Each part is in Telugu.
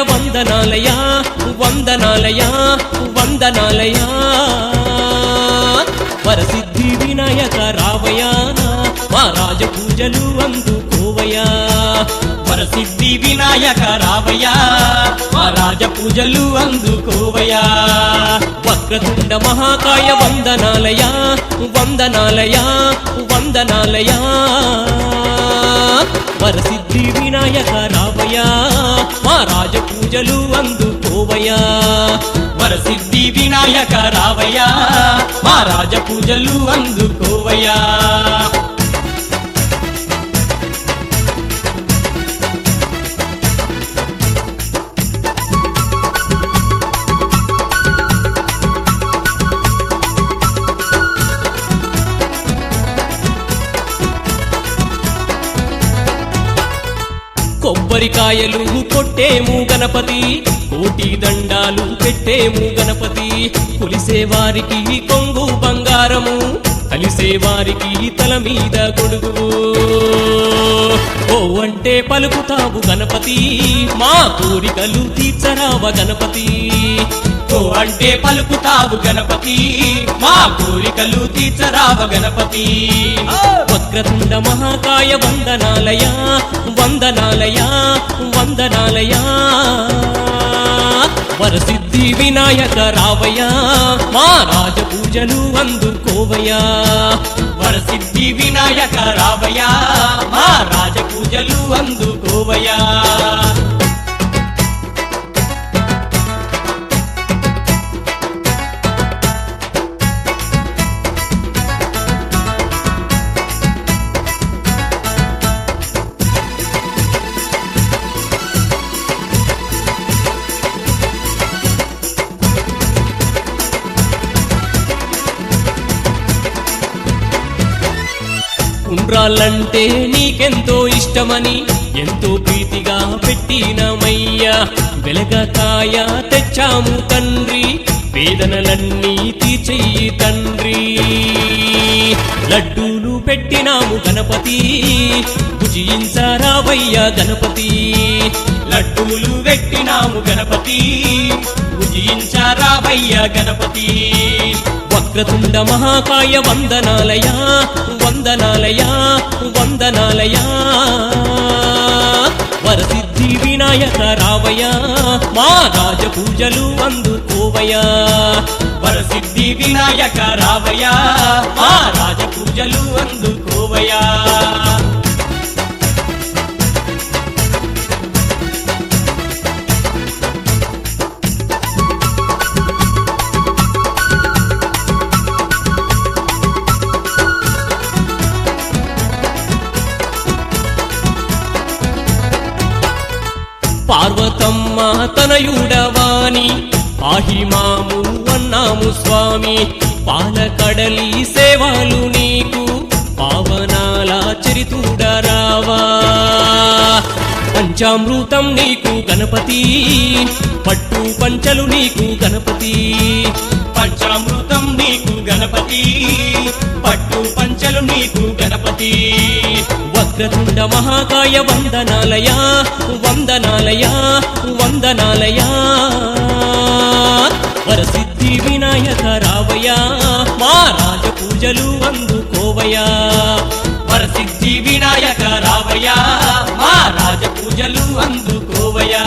వక్రతుండ మహాకాయ వందనాలయ వందనాలయ వందనాలయ. వరసిద్ధి వినాయక రావయా మా రాజ పూజలు అందుకోవయా. వరసిద్ధి వినాయక రావయ్యా మా రాజ పూజలు అందుకోవయ్యా. వక్రతుండ మహాకాయ వందనాలయ వందనాలయ వందనాలయ వరసిద్ధి వినాయక రావయా మా రాజ పూజలు అందుకోవయా వరసిద్ధి వినాయక రావయ్యా మా రాజ పూజలు అందుకోవయ్యా. కొబ్బరికాయలు కొట్టేము గణపతి కోటి దండాలు పెట్టేము గణపతి. కొలిసే వారికి కొంగు బంగారము కలిసే వారికి తల మీద కొడుకు ఓ అంటే పలుకుతావు గణపతి మా కోరికలు తీర్చరావ గణపతి. ఓ అంటే పలుకుతావు గణపతి. మా కోరికలు తీర్చరావ గణపతి. వక్రతుండ మహాకాయ వందనాలయ వందనాలయ వందనాలయ. వరసిద్ధి వినాయక రావయ్యా మా రాజ పూజలు అందుకోవయ్యా. వరసిద్ధి వినాయక రావయ్యా మా రాజ పూజలు అందుకోవయ్యా. ఉండ్రాళ్ళంటే నీకెంతో ఇష్టమని ఎంతో ప్రీతిగా పెట్టినమయ్యా. వెలగకాయ తెచ్చాము తండ్రి వేదనలన్నీ తీర్చెయ్యి తండ్రి. లడ్డూలు పెట్టినాము గణపతి. భుజించారావయ్యా గణపతి. లడ్డూలు పెట్టినాము గణపతి. భుజించారావయ్యా గణపతి. వక్రతుండ మహాకాయ వందనాలయా వందనాలయా వందనాలయా. వరసిద్ధి వినాయక రావయ్యా మా రాజ పూజలు అందుకోవయ్యా. వరసిద్ధి వినాయక రావయ్యా మా రాజ పూజలు అందుకోవయ్యా. తనయుడవాని ఆహిమాము అన్నాము స్వామి పాలకడలి సేవలు నీకు పావనాల చరితుడరావా పంచామృతం నీకు గణపతి పట్టు పంచలు నీకు గణపతి. పంచామృతం నీకు గణపతి పట్టు పంచలు నీకు గణపతి. వక్రతుండ మహాకాయ వందనాలయ వందనాలయ వందనాలయ. వరసిద్ధి వినాయక రావయ్యా మా రాజ పూజలు అందుకోవయ్యా. వరసిద్ధి వినాయక రావయ్యా మా రాజ పూజలు అందుకోవయ్యా.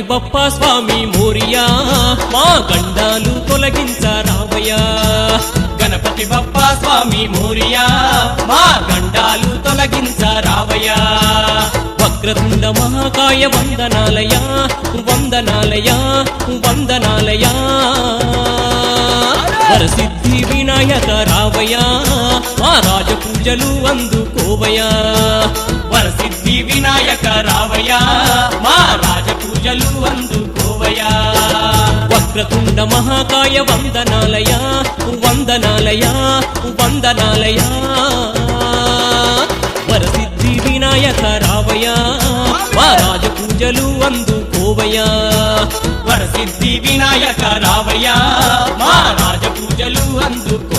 గణపతి బప్ప స్వామి మోరియా మా గండాలు తొలగించరావయ్యా గణపతి బప్ప స్వామి మోరియా మా గండాలు తొలగించరావయ్యా వక్రతుండ మహాకాయ వందనాలయా వందనాలయా వందనాలయా. వరసిద్ధి వినాయక రావయ్యా మా రాజ పూజలు అందుకోవయా వరసిద్ధి వినాయక రావయ్యా మా రాజ పూజలు అందుకోవయా? వక్రతుండ మహాకాయ వందనాలయా? వందనాలయ? వందనాలయ? వరసిద్ధి వినాయక రావయా? మహారాజ పూజలు అందుకోవయా? వరసిద్ధి వినాయక రావయా? మహారాజ పూజలు అందుకో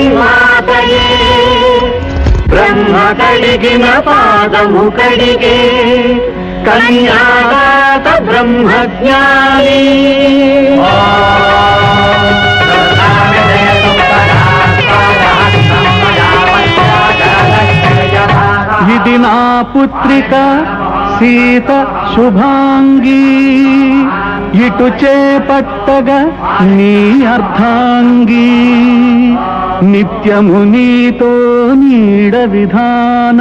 दैवापये ब्रह्म कडिगिन पादमु कडिगे कन्यादात ब्रह्मज्ञानी ఇది నా పుత్రిక సీత శుభాంగీ ఇటు చేపట్టగా నీ అర్థాంగీ నిత్యము నీతో నీడ విధాన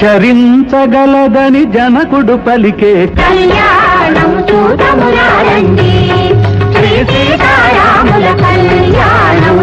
చరించగలదని జనకుడు పలికే కళ్యాణం శ్రీ సీతారాముల కళ్యాణం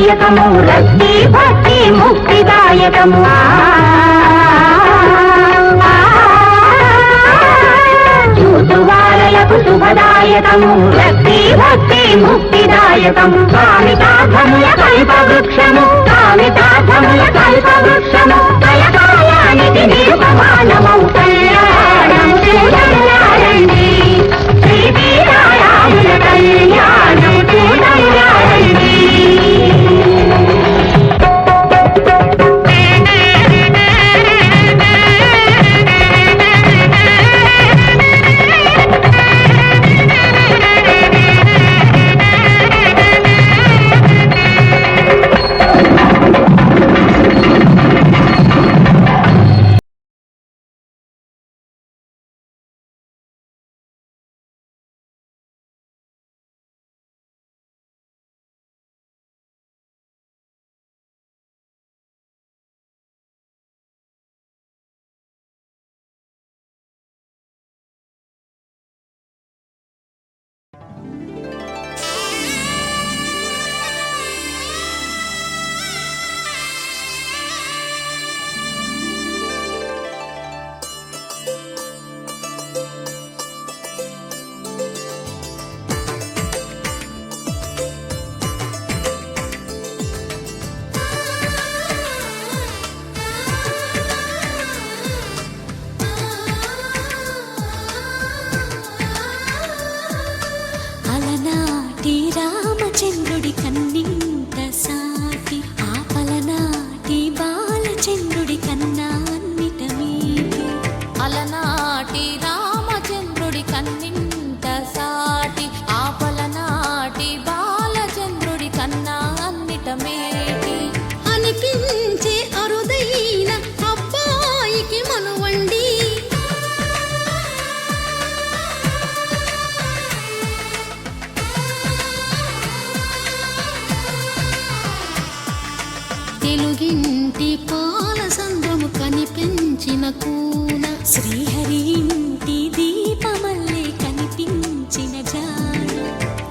దాయకము రక్తి భక్తి ముక్తిదాయకము చూతువారలకు శుభదాయకము రక్తి భక్తి ముక్తిదాయకము కామితాధముల కల్ప వృక్షము కామితాధముల కల్ప వృక్షము కలకాలానికి నిర్మాణమౌ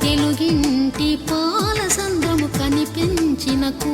తెలుగింటి పాలసంద్రము కనిపించిన కూ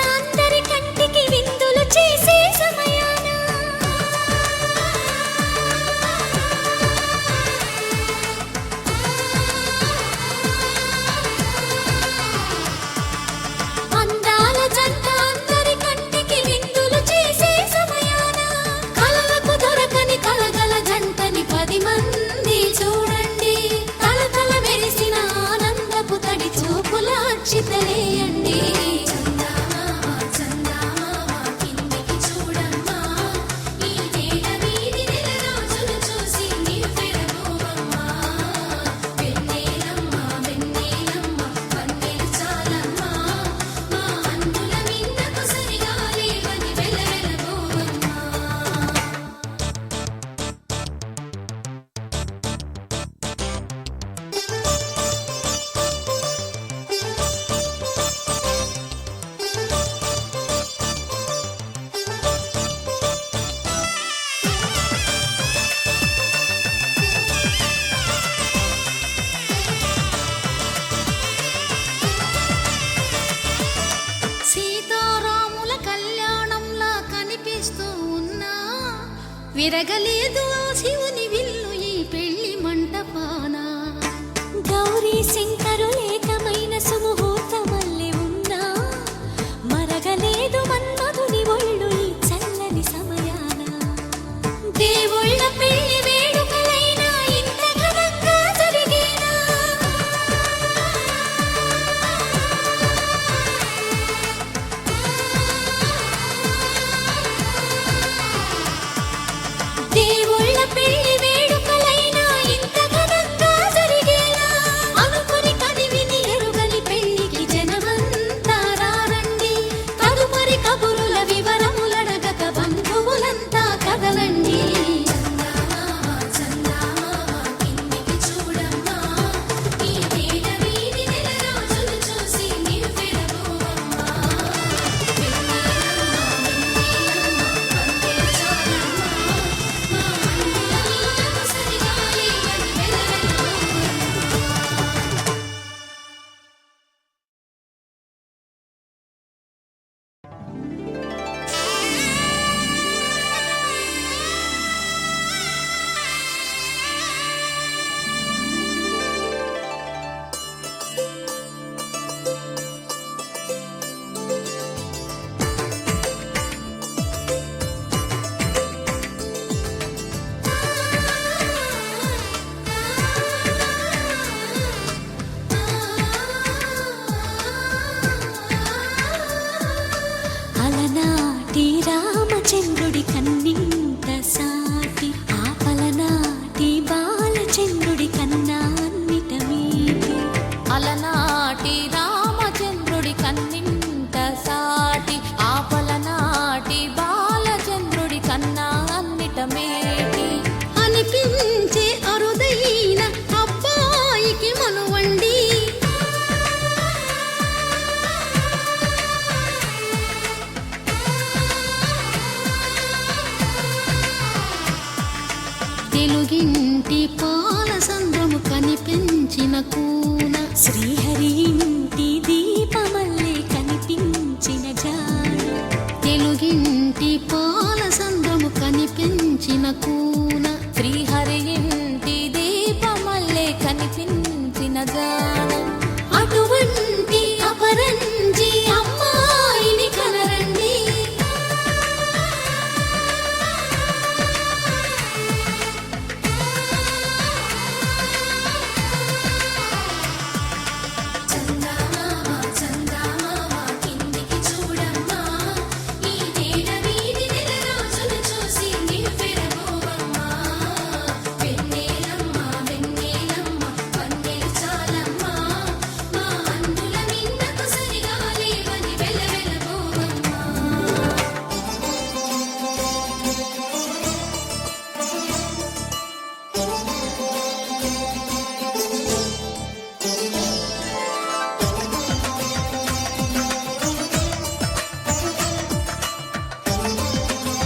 తెలుగింటి పాల సంద్రము కనిపించిన కూన. శ్రీహరి ఇంటి